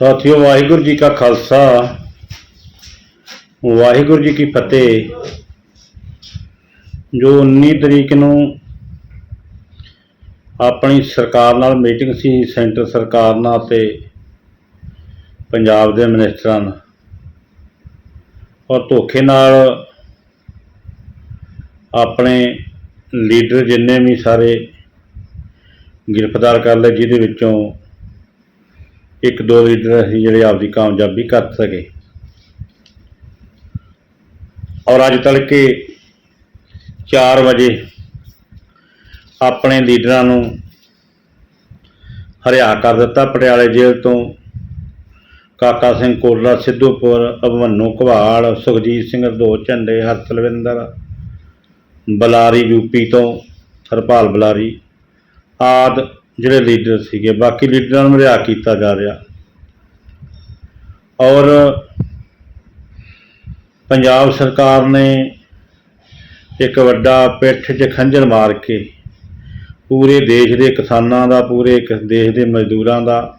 ਸਾਥੀਓ, ਵਾਹਿਗੁਰੂ ਜੀ ਕਾ ਖਾਲਸਾ, ਵਾਹਿਗੁਰੂ ਜੀ ਕੀ ਫਤਿਹ। ਜੋ 19 ਤਰੀਕ ਨੂੰ ਆਪਣੀ ਸਰਕਾਰ ਨਾਲ ਮੀਟਿੰਗ ਸੀ, ਸੈਂਟਰ ਸਰਕਾਰ ਨਾਲ ਤੇ ਪੰਜਾਬ ਦੇ ਮਿਨਿਸਟਰਾਂ ਨਾਲ, ਔਰ ਧੋਖੇ ਨਾਲ ਆਪਣੇ ਲੀਡਰ ਜਿੰਨੇ ਵੀ ਸਾਰੇ ਗ੍ਰਿਫਤਾਰ ਕਰ ਲਏ, ਜਿਹਦੇ ਵਿੱਚੋਂ ਇੱਕ ਦੋ ਲੀਡਰ ਸੀ, ਜਿਹੜੇ ਆਪਦੀ ਕਾਮਯਾਬੀ ਕਰ ਸਕੇ। ਔਰ ਅੱਜ ਤੜਕੇ 4 ਵਜੇ ਆਪਣੇ ਲੀਡਰਾਂ ਨੂੰ ਹਰਿਆ ਕਰ ਦਿੱਤਾ। ਪਟਿਆਲੇ ਜੇਲ੍ਹ ਤੋਂ ਕਾਕਾ ਸਿੰਘ ਕੋਟਲਾ, ਸਿੱਧੂਪੁਰ, ਅਭਵੰਨੂ, ਘਵਾਲ, ਸੁਖਜੀਤ ਸਿੰਘ, ਦੋ ਝੰਡੇ ਹਰਤਲਵਿੰਦਰ ਬਲਾਰੀ ਯੂਪੀ ਤੋਂ ਹਰਪਾਲ ਬਲਾਰੀ ਆਦ ਜਿਹੜੇ ਲੀਡਰ ਸੀਗੇ, ਬਾਕੀ ਲੀਡਰਾਂ ਨੂੰ ਰਿਹਾ ਕੀਤਾ ਜਾ ਰਿਹਾ। ਔਰ ਪੰਜਾਬ ਸਰਕਾਰ ਨੇ ਇੱਕ ਵੱਡਾ ਪਿੱਠ 'ਚ ਖੰਜਰ ਮਾਰ ਕੇ ਪੂਰੇ ਦੇਸ਼ ਦੇ ਕਿਸਾਨਾਂ ਦਾ, ਪੂਰੇ ਇੱਕ ਦੇਸ਼ ਦੇ ਮਜ਼ਦੂਰਾਂ ਦਾ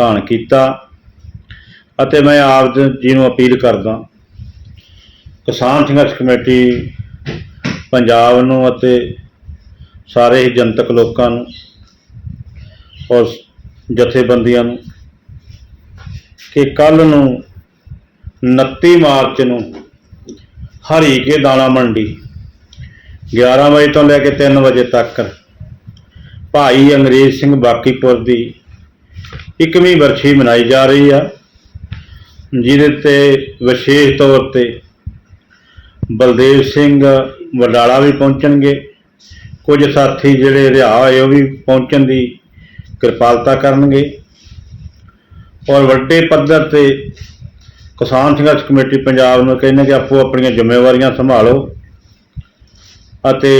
ਘਾਣ ਕੀਤਾ। ਅਤੇ ਮੈਂ ਆਪ ਜੀ ਨੂੰ ਅਪੀਲ ਕਰਦਾ ਕਿਸਾਨ ਸੰਘਰਸ਼ ਕਮੇਟੀ ਪੰਜਾਬ ਨੂੰ ਅਤੇ ਸਾਰੇ ਹੀ ਜਨਤਕ ਲੋਕਾਂ ਨੂੰ ਔਰ ਜਥੇਬੰਦੀਆਂ ਨੂੰ ਕਿ ਕੱਲ ਨੂੰ 29 ਮਾਰਚ ਨੂੰ ਹਰੀਕੇ ਦਾਣਾ ਮੰਡੀ 11 ਵਜੇ ਤੋਂ ਲੈ ਕੇ 3 ਵਜੇ ਤੱਕ ਭਾਈ ਅੰਗਰੇਜ਼ ਸਿੰਘ ਬਾਕੀਪੁਰ ਦੀ ਇਕਵੀਂ ਵਰਸ਼ੀ ਮਨਾਈ ਜਾ ਰਹੀ ਆ, ਜਿਹਦੇ ਤੇ ਵਿਸ਼ੇਸ਼ ਤੌਰ ਤੇ ਬਲਦੇਵ ਸਿੰਘ ਵਡਾਲਾ ਵੀ ਪਹੁੰਚਣਗੇ। ਕੁਝ ਸਾਥੀ ਜਿਹੜੇ ਰਿਹਾ ਹੋਏ ਉਹ ਵੀ ਪਹੁੰਚਣ ਦੀ ਕਿਰਪਾਲਤਾ ਕਰਨਗੇ। ਔਰ ਵੱਡੇ ਪੱਧਰ ਤੇ ਕਿਸਾਨ ਸੰਘਰਸ਼ ਕਮੇਟੀ ਪੰਜਾਬ ਨੂੰ ਕਹਿੰਦੇ ਕਿ ਆਪੋ ਆਪਣੀਆਂ ਜ਼ਿੰਮੇਵਾਰੀਆਂ ਸੰਭਾਲੋ ਅਤੇ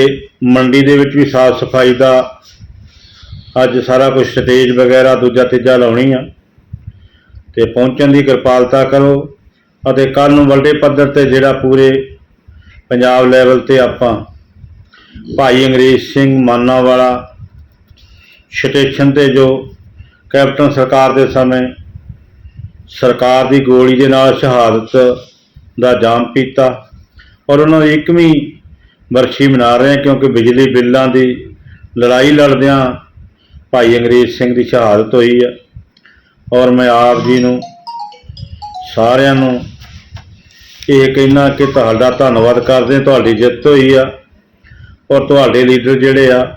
ਮੰਡੀ ਦੇ ਵਿੱਚ ਵੀ ਸਾਫ਼ ਸਫ਼ਾਈ ਦਾ ਅੱਜ ਸਾਰਾ ਕੁਝ ਸਟੇਜ ਵਗੈਰਾ ਦੂਜਾ ਤੀਜਾ ਲਾਉਣੀ ਆ। ਤੇ ਪਹੁੰਚਣ ਦੀ ਕਿਰਪਾਲਤਾ ਕਰੋ ਅਤੇ ਕੱਲ ਨੂੰ ਵੱਡੇ ਪੱਧਰ ਤੇ ਜਿਹੜਾ ਪੂਰੇ ਪੰਜਾਬ ਲੈਵਲ ਤੇ ਆਪਾਂ ਭਾਈ ਅੰਗਰੇਜ਼ ਸਿੰਘ ਮਾਨਾ ਵਾਲਾ ਸਟੇਸ਼ਨ ਤੇ ਜੋ ਕੈਪਟਨ ਸਰਕਾਰ ਦੇ ਸਮੇਂ ਸਰਕਾਰ ਦੀ ਗੋਲੀ ਦੇ ਨਾਲ ਸ਼ਹਾਦਤ ਦਾ ਜਾਮ ਪੀਤਾ ਔਰ ਉਹਨਾਂ ਦੀ ਇੱਕਵੀਂ ਵਰਸ਼ੀ ਮਨਾ ਰਹੇ ਹਾਂ ਕਿਉਂਕਿ ਬਿਜਲੀ ਬਿੱਲਾਂ ਦੀ ਲੜਾਈ ਲੜਦਿਆਂ ਭਾਈ ਅੰਗਰੇਜ਼ ਸਿੰਘ ਦੀ ਸ਼ਹਾਦਤ ਹੋਈ ਹੈ ਔਰ ਮੈਂ ਆਪ ਜੀ ਨੂੰ ਸਾਰਿਆਂ ਨੂੰ ਇਹ ਕਹਿਣਾ ਕਿ ਤੁਹਾਡਾ ਧੰਨਵਾਦ ਕਰਦੇ ਹਾਂ, ਤੁਹਾਡੀ ਜਿੱਤ ਹੋਈ ਆ। ਔਰ ਤੁਹਾਡੇ ਲੀਡਰ ਜਿਹੜੇ ਆ,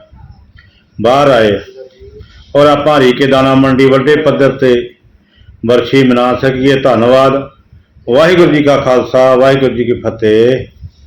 ਬਾਹਰ ਆਏ। ਔਰ ਆਪਾਂ ਹਰੀਕੇ ਦਾਣਾ ਮੰਡੀ ਵੱਡੇ ਪੱਧਰ ਤੇ ਵਰਸ਼ੀ ਮਨਾ ਸਕੀਏ। ਧੰਨਵਾਦ। ਵਾਹਿਗੁਰੂ ਜੀ ਕਾ ਖਾਲਸਾ, ਵਾਹਿਗੁਰੂ ਜੀ ਕੀ ਫਤਿਹ।